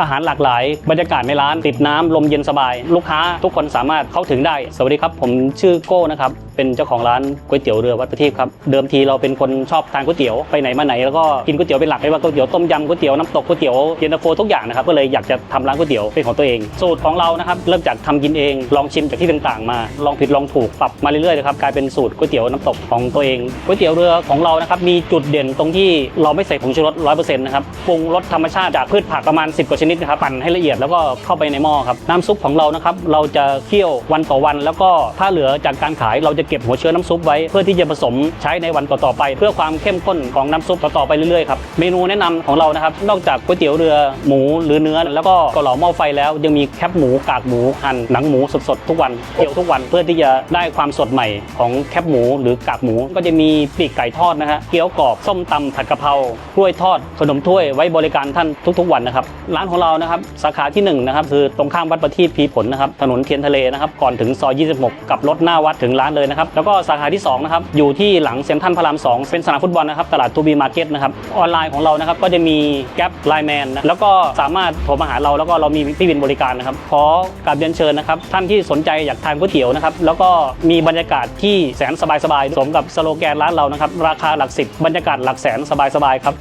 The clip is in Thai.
อาหารหลากหลาย บรรยากาศในร้านติดน้ำลมเย็นสบาย ลูกค้าทุกคนสามารถเข้าถึงได้ สวัสดีครับ ผมชื่อโก้นะครับ เป็นเจ้าของร้านก๋วยเตี๋ยวเรือวัดประทีปครับ เดิมทีเราเป็นคนชอบทานก๋วยเตี๋ยวไปไหนมาไหนแล้วก็กินก๋วยเตี๋ยวเป็นหลักไม่ว่าก๋วยเตี๋ยวต้มยำก๋วยเตี๋ยวน้ำตกก๋วยเตี๋ยวเย็นตาโฟทุกอย่างนะครับก็เลยอยากจะทำร้านก๋วยเตี๋ยวเป็นของตัวเอง สูตรของเรานะครับเริ่มจากทำกินเองลองชิมจากที่ต่างๆ มา ลองผิดลองถูกปรับมาเรื่อยๆนะครับกลายเป็นสูตรก๋วยเตี๋ยวน้ำตกของตัวเองก๋วยเตี๋ยวเรือของเรานะครับมีจุดเด่นตรงที่เราไม่ใส่ผงชูรสร้อยเปอร์เซ็นต์นะครับปรุงรสธรรมชาติจากพืชผักประมาณ 10กว่าชนิดนะครับปั่นให้ละเอียดแล้วก็เข้าไปในหม้อครับน้ำซุปของเรานะครับเราจะเคี่ยววันต่อวัน แล้วก็ถ้าเหลือจากการขายเราจะเก็บหัวเชื้อน้ำซุปไว้ เพื่อที่จะผสมใช้ในวันต่อๆไป เพื่อความเข้มข้นของน้ำซุปต่อๆไปเรื่อยๆครับเมนูแนะนำของเรานะครับนอกจากก๋วยเตี๋ยวเรือหมูหรือเนื้อ แล้วก็เกาเหลาหม้อไฟแล้วยังมีแคบหมูกากหมูหั่นหนังหมูสดๆทุกวันเคี่ยวทุกวันเพื่อที่จะได้ความสดใหม่ของแคบหมูหรือกากหมู ก็จะมีปีกไก่ทอดนะฮะเกี๊ยวกรอบส้มตำผัดกะเพรากล้วยทอดขนมถ้วยไว้บริการท่านทุก ๆ วันนะครับร้านของเรานะครับสาขาที่หนึ่งนะครับคือตรงข้ามวัดประทีปพีผลนะครับถนนเทียนทะเลนะครับก่อนถึงซอย 26 กับรถหน้าวัดถึงร้านเลยนะครับแล้วก็สาขาที่สองนะครับอยู่ที่หลังเซ็นทรัลพระราม 2 เป็นสนามฟุตบอลนะครับตลาดทูบีมาร์เก็ตนะครับออนไลน์ของเรานะครับก็จะมีแก๊ปไลน์แมนนะแล้วก็สามารถโทรมาหาเราแล้วก็เรามีพี่วินบริการนะครับขอกราบเรียนเชิญนะครับท่านที่สนใจอยากทานก๋วยเตี๋ยวนะครับแล้วก็มีบรรยากาศที่แสนสบายๆสมกับสโลแกนร้านเรานะครับราคาหลักสิบบรรยากาศหลักแสนสบายๆครับ